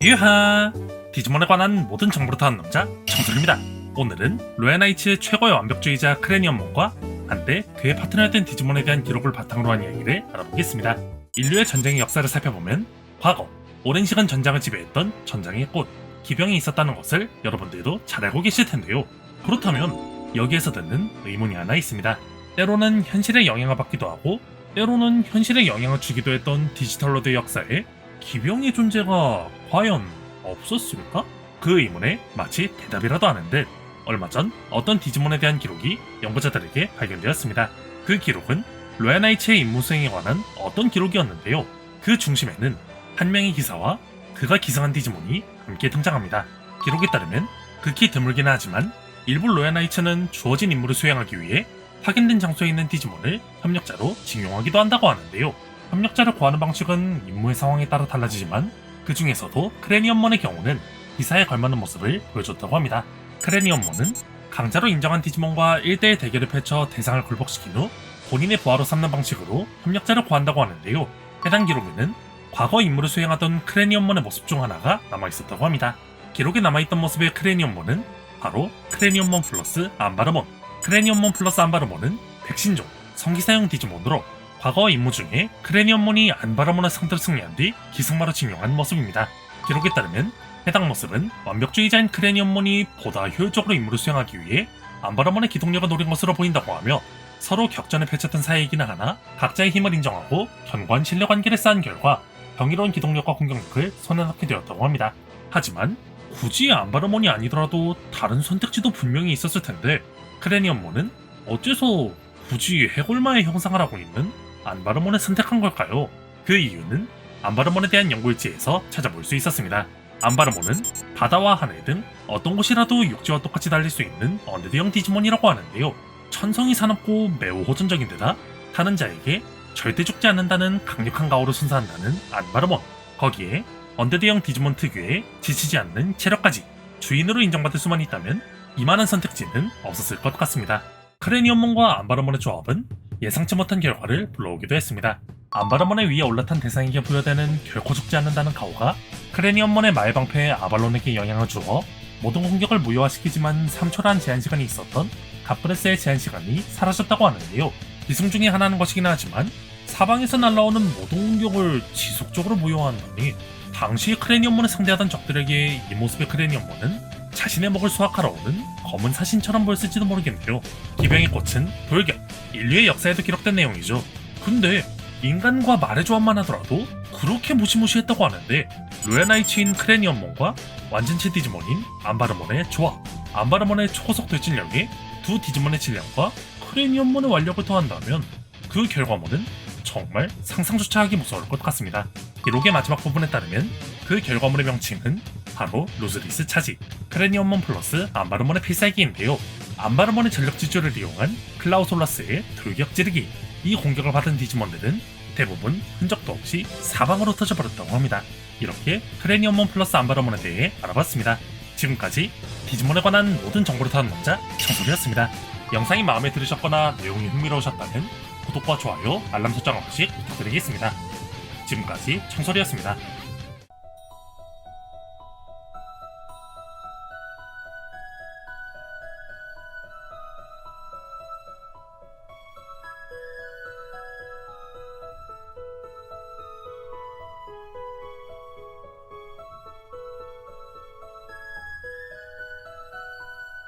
유하! 디지몬에 관한 모든 정보를 다한 남자 정솔입니다. 오늘은 로얄나이츠의 최고의 완벽주의자 크레니엄몬과 한때 그의 파트너였던 디지몬에 대한 기록을 바탕으로 한 이야기를 알아보겠습니다. 인류의 전쟁의 역사를 살펴보면 과거 오랜 시간 전장을 지배했던 전장의 꽃 기병이 있었다는 것을 여러분들도 잘 알고 계실 텐데요. 그렇다면 여기에서 듣는 의문이 하나 있습니다. 때로는 현실에 영향을 받기도 하고 때로는 현실에 영향을 주기도 했던 디지털로드 역사에 기병의 존재가 과연 없었을까? 그 의문에 마치 대답이라도 하는 듯 얼마 전 어떤 디지몬에 대한 기록이 연구자들에게 발견되었습니다. 그 기록은 로야나이츠의 임무 수행에 관한 어떤 기록이었는데요. 그 중심에는 한 명의 기사와 그가 기상한 디지몬이 함께 등장합니다. 기록에 따르면 극히 드물긴 하지만 일부 로야나이츠는 주어진 임무를 수행하기 위해 확인된 장소에 있는 디지몬을 협력자로 징용하기도 한다고 하는데요. 협력자를 구하는 방식은 임무의 상황에 따라 달라지지만 그 중에서도 크레니엄먼의 경우는 기사에 걸맞는 모습을 보여줬다고 합니다. 크레니엄먼은 강자로 인정한 디지몬과 1대1 대결을 펼쳐 대상을 굴복시킨 후 본인의 부하로 삼는 방식으로 협력자를 구한다고 하는데요. 해당 기록에는 과거 임무를 수행하던 크레니엄먼의 모습 중 하나가 남아있었다고 합니다. 기록에 남아있던 모습의 크레니엄먼은 바로 크레니엄먼 플러스 안바르몬 크레니엄몬 플러스 안바르몬은 백신종 성기사용 디지몬으로 과거 임무 중에 크레니엄몬이 안바르몬의 상대로 승리한 뒤 기승마로 징용한 모습입니다. 기록에 따르면 해당 모습은 완벽주의자인 크레니엄몬이 보다 효율적으로 임무를 수행하기 위해 안바르몬의 기동력을 노린 것으로 보인다고 하며 서로 격전을 펼쳤던 사이이긴 하나 각자의 힘을 인정하고 견고한 실력 관계를 쌓은 결과 경이로운 기동력과 공격력을 손에 넣게 되었다고 합니다. 하지만 굳이 안바르몬이 아니더라도 다른 선택지도 분명히 있었을 텐데 크레니엄몬은 어째서 굳이 해골마의 형상을 하고 있는 안바르몬을 선택한 걸까요? 그 이유는 안바르몬에 대한 연구일지에서 찾아볼 수 있었습니다. 안바르몬은 바다와 하늘 등 어떤 곳이라도 육지와 똑같이 달릴 수 있는 언데드형 디지몬이라고 하는데요. 천성이 사납고 매우 호전적인 데다 타는 자에게 절대 죽지 않는다는 강력한 가오를 선사한다는 안바르몬. 거기에 언데드형 디지몬 특유의 지치지 않는 체력까지 주인으로 인정받을 수만 있다면 이만한 선택지는 없었을 것 같습니다. 크레니엄몬과 안바르몬의 조합은 예상치 못한 결과를 불러오기도 했습니다. 안바르몬의 위에 올라탄 대상에게 부여되는 결코 죽지 않는다는 가오가 크레니엄몬의 마의방패 아발론에게 영향을 주어 모든 공격을 무효화시키지만 3초라는 제한시간이 있었던 가프레스의 제한시간이 사라졌다고 하는데요. 이승 중에 하나는 것이긴 하지만 사방에서 날라오는 모든 공격을 지속적으로 무효화한다니 당시 크레니엄몬을 상대하던 적들에게 이 모습의 크레니엄몬은 자신의 목을 수확하러 오는 검은 사신처럼 보였을지도 모르겠네요. 기병의 꽃은 돌격, 인류의 역사에도 기록된 내용이죠. 근데 인간과 말의 조합만 하더라도 그렇게 무시무시했다고 하는데 로얄나이츠인 크레니엄몬과 완전체 디지몬인 안바르몬의 조합, 안바르몬의 초고속 돌진력에 두 디지몬의 질량과 크레니엄몬의 완력을 더한다면 그 결과물은 정말 상상조차 하기 무서울 것 같습니다. 기록의 마지막 부분에 따르면 그 결과물의 명칭은 바로 루즈리스 차지, 크레니엄몬 플러스 안바르몬의 필살기인데요. 안바르몬의 전력 지주를 이용한 클라우솔라스의 돌격 찌르기. 이 공격을 받은 디지몬들은 대부분 흔적도 없이 사방으로 터져버렸다고 합니다. 이렇게 크레니엄몬 플러스 안바르몬에 대해 알아봤습니다. 지금까지 디지몬에 관한 모든 정보를 다룬 남자 정솔이었습니다. 영상이 마음에 들으셨거나 내용이 흥미로우셨다면 구독과 좋아요, 알람 설정 한 번씩 부탁드리겠습니다. 지금까지 청솔이었습니다.